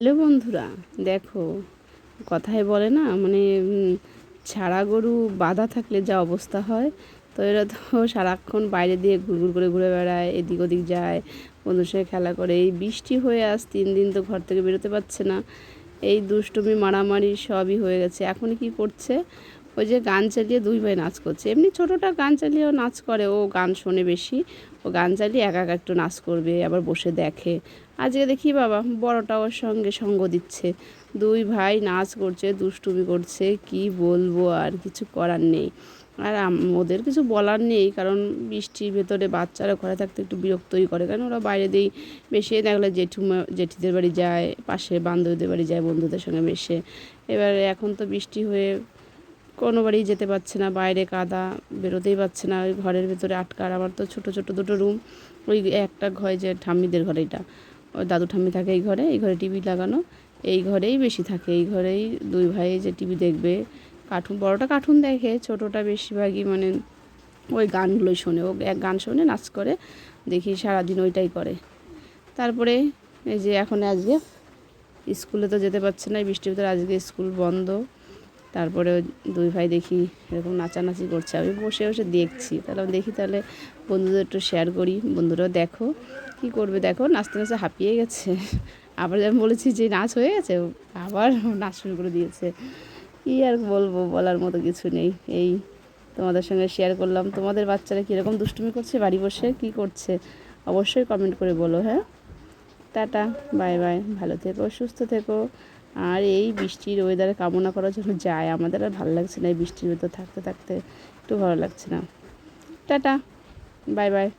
Hello বন্ধুরা, দেখো, কথায় বলে না মানে ছাড়া গরু বাঁধা থাকলে যা অবস্থা হয়, তো এরা তো সারাক্ষণ বাইরে দিয়ে ঘুরঘুর করে ঘুরে বেড়ায়, এদিক ওদিক যায়, বন্ধুর সঙ্গে খেলা করে, এই বৃষ্টি হয়ে আজ তিন দিন তো ঘর থেকে বেরোতে পারছে না, এই দুষ্টুমি, মারামারি সবই হয়ে গেছে, এখন কি করছে? ওই যে গান চালিয়ে দুই ভাই নাচ করছে। এমনি ছোটোটা গান চালিয়েও নাচ করে, ও গান শোনে বেশি। ও গান চালিয়ে একা একা একটু নাচ করবে, আবার বসে দেখে। আজকে দেখি বাবা, বড়টা ওর সঙ্গে সঙ্গ দিচ্ছে। দুই ভাই নাচ করছে, দুষ্টুমি করছে, কি বলব আর কিছু করার নেই। আর ওদের কিছু বলার নেই, কারণ বৃষ্টির ভেতরে বাচ্চারা ঘরে থাকতে একটু বিরক্তই করে। কারণ ওরা বাইরে দিয়েই বেশি, দেখলে জেঠুমা, জেঠিদের বাড়ি যায় পাশে বান্ধবীদের বাড়ি যায়, বন্ধুদের সঙ্গে মেশে। এবারে এখন তো বৃষ্টি হয়ে কোনো বাড়ি যেতে পারছে না, বাইরে কাদা বেরোতেই পারছে না, ওই ঘরের ভেতরে আটকার আমার তো ছোট ছোট দুটো রুম, ওই একটা ঘর যে ঠাম্মিদের ঘরে এটা ওই দাদু ঠাম্মি থাকে এই ঘরে এই ঘরে টিভি লাগানো, এই ঘরেই বেশি থাকে, এই ঘরেই দুই ভাই যে টিভি দেখবে, কার্টুন, বড়টা কার্টুন দেখে, ছোটোটা বেশিরভাগই মানে ওই গানগুলোই শোনে, ও এক গান শোনে, নাচ করে, দেখি সারাদিন ওইটাই করে। তারপরে এই যে এখন আজকে, স্কুলে তো যেতে পারছে না বৃষ্টির ভিতরে আজকে স্কুল বন্ধ। তারপরে দুই ভাই দেখি এরকম নাচানাচি করছে। আমি বসে বসে দেখছি। তাহলে দেখি তাহলে বন্ধুদের একটু শেয়ার করি, বন্ধুরাও দেখো কি করবে। দেখো নাচতে নাচতে হাঁপিয়ে গেছে। আবার আমি বলেছি যে নাচ হয়ে গেছে, আবার নাচ শুরু করে দিয়েছে। কী আর বলব, বলার মতো কিছু নেই। এই তোমাদের সঙ্গে শেয়ার করলাম। তোমাদের বাচ্চারা কীরকম দুষ্টুমি করছে, বাড়ি বসে কি করছে, অবশ্যই কমেন্ট করে বলো হ্যাঁ? টাটা বাই বাই ভালো থেকো, সুস্থ থেকো। আর এই বৃষ্টির ওয়েদারে কামনা করার জন্য যায় আমাদের আর ভালো লাগছে না এই বৃষ্টির ভেতর থাকতে থাকতে। একটু ভালো লাগছে না। টাটা। Bye bye.